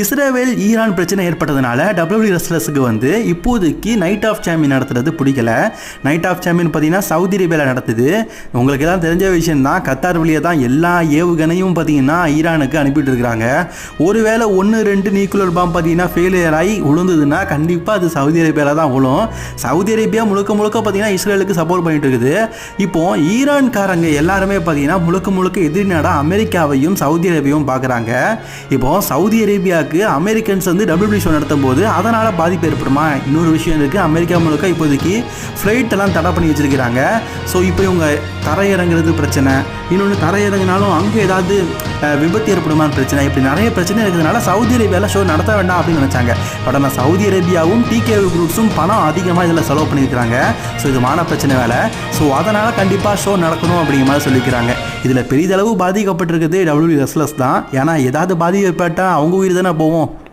இஸ்ரேவேல் Iran பிரச்சனை ஏற்பட்டதுனால W ரெஸ்லர்ஸுக்கு வந்து இப்போதைக்கு நைட் ஆஃப் சாம்பியன் நடத்துறது பிடிக்கல. நைட் ஆஃப் சாம்பியன் பார்த்தீங்கன்னா சவுதி அரேபியாவில் நடத்துது. உங்களுக்கு எல்லாம் தெரிஞ்ச விஷயம் தான். கத்தார் வழியாக தான் எல்லா ஏவுகணையும் பார்த்தீங்கன்னா ஈரானுக்கு அனுப்பிட்டு இருக்கிறாங்க ஒருவேளை ஒன்று ரெண்டு நியூக்ளியர் பாம் பார்த்தீங்கன்னா ஃபெயிலியர் ஆகி விழுந்ததுன்னா கண்டிப்பாக அது சவுதி அரேபியாவில் தான் விழும் சவுதி அரேபியா முழுக்க முழுக்க பார்த்தீங்கன்னா இஸ்ரேலுக்கு சப்போர்ட் பண்ணிட்டு இருக்குது. இப்போ ஈரான்காரங்க எல்லாருமே பார்த்தீங்கன்னா முழுக்க முழுக்க எதிரி நாடாக அமெரிக்காவையும் சவுதி அரேபியாவும் பார்க்குறாங்க. இப்போ சவுதி அரேபியாவுக்கு அமெரிக்கன்ஸ் வந்து டபிள்யூபிஷோ நடத்தும் போது அதனால் பாதிப்பு ஏற்படுமா? இன்னொரு விஷயம் இருக்குது அமெரிக்கா முழுக்க இப்போதைக்கு ஃப்ளைட் எல்லாம் தடை பண்ணி வச்சிருக்கிறாங்க. ஸோ இப்போ இவங்க தரையிறங்கிறது பிரச்சனை. இன்னொன்று தரையிறங்கினாலும் அங்கே ஏதாவது விபத்து ஏற்படுமான பிரச்சனை? இப்படி நிறைய பிரச்சனை இருக்கிறதுனால சவுதி அரேபியாவில் ஷோ நடத்த வேண்டாம் அப்படின்னு நினச்சாங்க. பட் ஆனால் சவுதி அரேபியாவும் டிகே குரூப்ஸும் பணம் அதிகமாக இதில் செலவு பண்ணியிருக்கிறாங்க. ஸோ இது மான பிரச்சனை வேலை. ஸோ அதனால் கண்டிப்பாக ஷோ நடக்கணும் அப்படிங்கிற மாதிரி சொல்லியிருக்கிறாங்க இதில் பெரிதளவு பாதிக்கப்பட்டிருக்கிறது டபிள்யூ ரெஸ்லஸ் தான். ஏன்னா ஏதாவது பாதிப்பு ஏற்பட்டால் அவங்க உயிர் தானே போவோம்